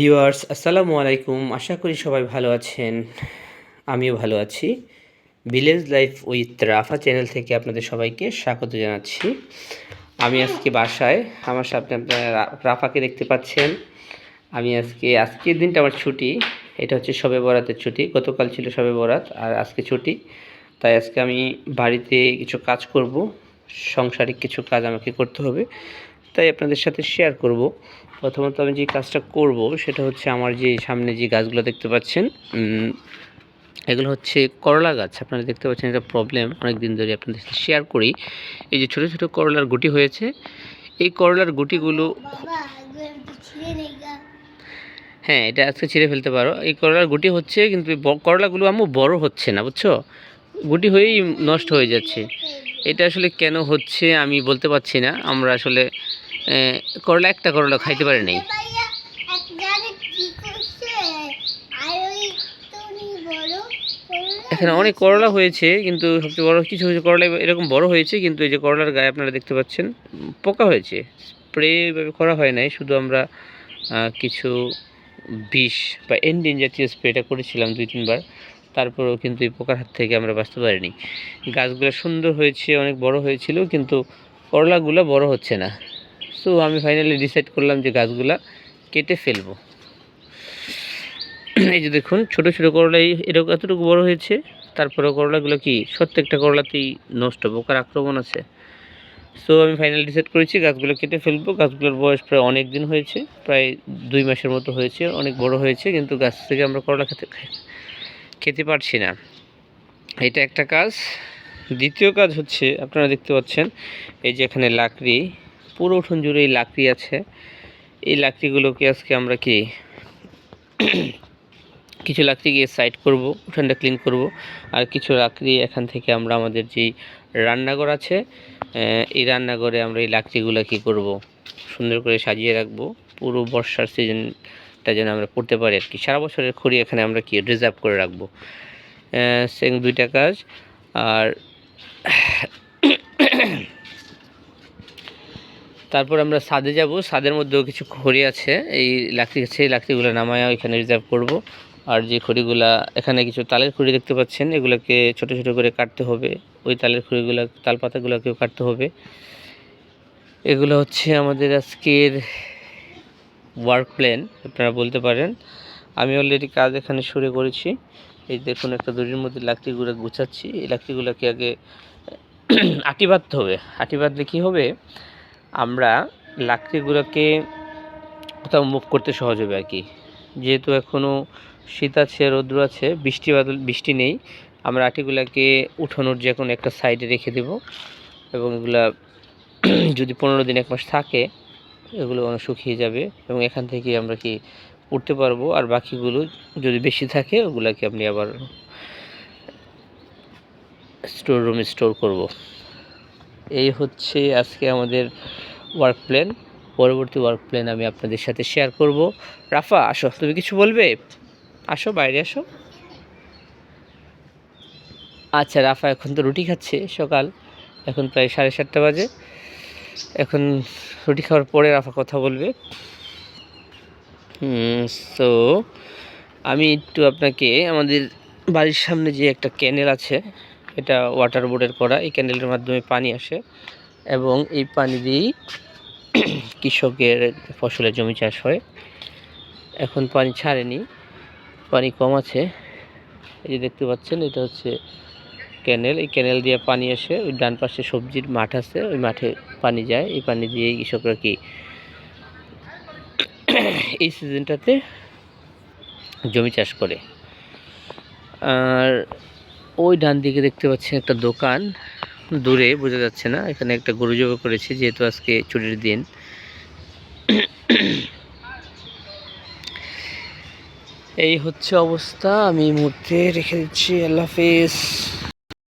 Viewers, আসসালামু আলাইকুম। আশা করি সবাই ভালো আছেন। আমিও ভালো আছি। Village life with Rafa channel থেকে আপনাদের সবাইকে স্বাগত জানাচ্ছি। আমি আজকে বাসায়। আমার সামনে আপনারা রাফাকে দেখতে পাচ্ছেন। আমি আজকে, আজকের দিনটা আমার ছুটি। এটা হচ্ছে সবে বরাতের ছুটি। গতকাল ছিল সবে বরাত, আর আজকে ছুটি। তাই আজকে আমি বাড়িতে কিছু কাজ করব। সংসারিক কিছু কাজ আমাকে করতে হবে। তাই আপনাদের সাথে শেয়ার করব। প্রথমত আমি যে কাজটা করব, সেটা হচ্ছে আমার যে সামনে যে গাছগুলো দেখতে পাচ্ছেন এগুলো হচ্ছে করলা গাছ। আপনারা দেখতে পাচ্ছেন এটা প্রবলেম অনেক দিন ধরে আপনাদের সাথে শেয়ার করি। এই যে ছোটো ছোটো করলার গুটি হয়েছে, এই করলার গুটিগুলো হ্যাঁ এটা আজকে ছিঁড়ে ফেলতে পারো। এই করলার গুটি হচ্ছে, কিন্তু করলাগুলো আম্মু বড় হচ্ছে না, বুঝছ? গুটি হয়েই নষ্ট হয়ে যাচ্ছে। এটা আসলে কেন হচ্ছে আমি বলতে পারছি না। আমরা আসলে করলা একটা করলা খাইতে পারি নাই। এখানে অনেক করলা হয়েছে কিন্তু সবচেয়ে বড় কিছু কিছু করলা এরকম বড় হয়েছে কিন্তু এই যে করলার গায়ে আপনারা দেখতে পাচ্ছেন পোকা হয়েছে। স্প্রে এভাবে করা হয় নাই শুধু আমরা কিছু বিষ বা এন্ডিন জাতীয় স্প্রেটা করেছিলাম দুই তিনবার। তারপরেও কিন্তু এই পোকার হাত থেকে আমরা বাঁচতে পারিনি। গাছগুলো সুন্দর হয়েছে অনেক বড় হয়েছিল কিন্তু করলাগুলো বড় হচ্ছে না। সো আমি ফাইনালি ডিসাইড করলাম যে গাছগুলা কেটে ফেলব। এই যে দেখুন, ছোট ছোট করলাই, এরকম এতটুকু বড় হয়েছে, তারপরে করলাগুলো কি প্রত্যেকটা করলাতেই নষ্ট পোকার আক্রমণ আছে। সো আমি ফাইনাল ডিসাইড করেছি গাছগুলো কেটে ফেলব। গাছগুলোর বয়স প্রায় অনেক দিন হয়েছে, প্রায় দুই মাসের মতো হয়েছে, অনেক বড় হয়েছে, কিন্তু গাছ থেকে আমরা করলা খেতে খেতে পারছি না। এটা একটা কাজ। দ্বিতীয় কাজ হচ্ছে, আপনারা দেখতে পাচ্ছেন, এই যে এখানে লাকড়ি পুরো উঠোন জুড়ে এই লাকড়ি আছে। এই লাকড়িগুলোকে আজকে আমরা কি কিছু লাকড়ি গিয়ে সাইড করব, উঠানটা ক্লিন করব। আর কিছু লাকড়ি এখান থেকে আমরা আমাদের যেই রান্নাঘর আছে এই রান্নাঘরে আমরা এই লাকড়িগুলো কি করব, সুন্দর করে সাজিয়ে রাখব। পুরো বর্ষার সিজনটা যেন আমরা পড়তে পারি আর কি। সারা বছরের খড়ি এখানে আমরা কি রিজার্ভ করে রাখব। সেম দুইটা কাজ। আর তারপর আমরা সাদে যাব। সাদের মধ্যেও কিছু খড়ি আছে। এই লাকড়ি এই লাকড়িগুলো নামায়া এখানে রিজার্ভ করব। আর যে খড়িগুলা, এখানে কিছু তালের খড়ি দেখতে পাচ্ছেন। এগুলোকে ছোট ছোট করে কাটতে হবে। ওই তালের খড়িগুলো তাল পাতাগুলোকেও কাটতে হবে। এগুলো হচ্ছে আমাদের আজকের ওয়ার্ক প্ল্যান আপনারা বলতে পারেন। আমি অলরেডি কাজ এখানে শুরু করেছি। এই দেখুন, একটা দড়ির মধ্যে লাকড়িগুলো গুছাচ্ছি। এই লাকড়িগুলোকে আগে আটি বাঁধতে হবে। আটি বাঁধলে কী হবে? আমরা লাকড়িগুলোকে কোথাও মুভ করতে সহজ হবে আর কি। যেহেতু এখনও শীত আছে, রৌদ্র আছে, বৃষ্টি বাদল, বৃষ্টি নেই, আমরা আটিগুলোকে উঠানোর যে কোনো একটা সাইডে রেখে দেব এবং এগুলা যদি পনেরো দিন এক মাস থাকে, এগুলো অনেক শুকিয়ে যাবে এবং এখান থেকে আমরা কি উঠতে পারব? আর বাকিগুলো যদি বেশি থাকে, ওগুলাকে আপনি আবার স্টোর রুমে স্টোর করব। এই হচ্ছে আজকে আমাদের ওয়ার্ক প্ল্যান পরবর্তী ওয়ার্ক প্ল্যান আমি আপনাদের সাথে শেয়ার করব। রাফা, আসো। তুমি কিছু বলবে? আসো, বাইরে আসো। আচ্ছা রাফা, এখন তো রুটি খাচ্ছে সকাল। এখন প্রায় সাড়ে সাতটা বাজে। এখন রুটি খাওয়ার পরে রাফা কথা বলবে। সো আমি একটু আপনাকে আমাদের বাড়ির সামনে যে একটা ক্যানেল আছে এটা ওয়াটার বোর্ডের করা, এই ক্যানেলের মাধ্যমে পানি আসে এবং এই পানি দিয়েই কৃষকের ফসলের জমি চাষ হয়। এখন পানি ছাড়েনি, পানি কম আছে। এই যে দেখতে পাচ্ছেন, এটা হচ্ছে ক্যানেল। এই ক্যানেল দিয়ে পানি আসে, ওই ডান পাশে সবজির মাঠ আছে, ওই মাঠে পানি যায়। এই পানি দিয়েই কৃষকরা কি এই সিজনটাতে জমি চাষ করে। আর ওই ডান দিকে দেখতে পাচ্ছেন একটা দোকান। দূরে বোঝা যাচ্ছে না, এখানে একটা গরু জবা করেছে, যেহেতু আজকে ছুটির দিন। এই হচ্ছে অবস্থা, আমি মুহূর্তে রেখে দিচ্ছি, আল্লাহ হাফিজ।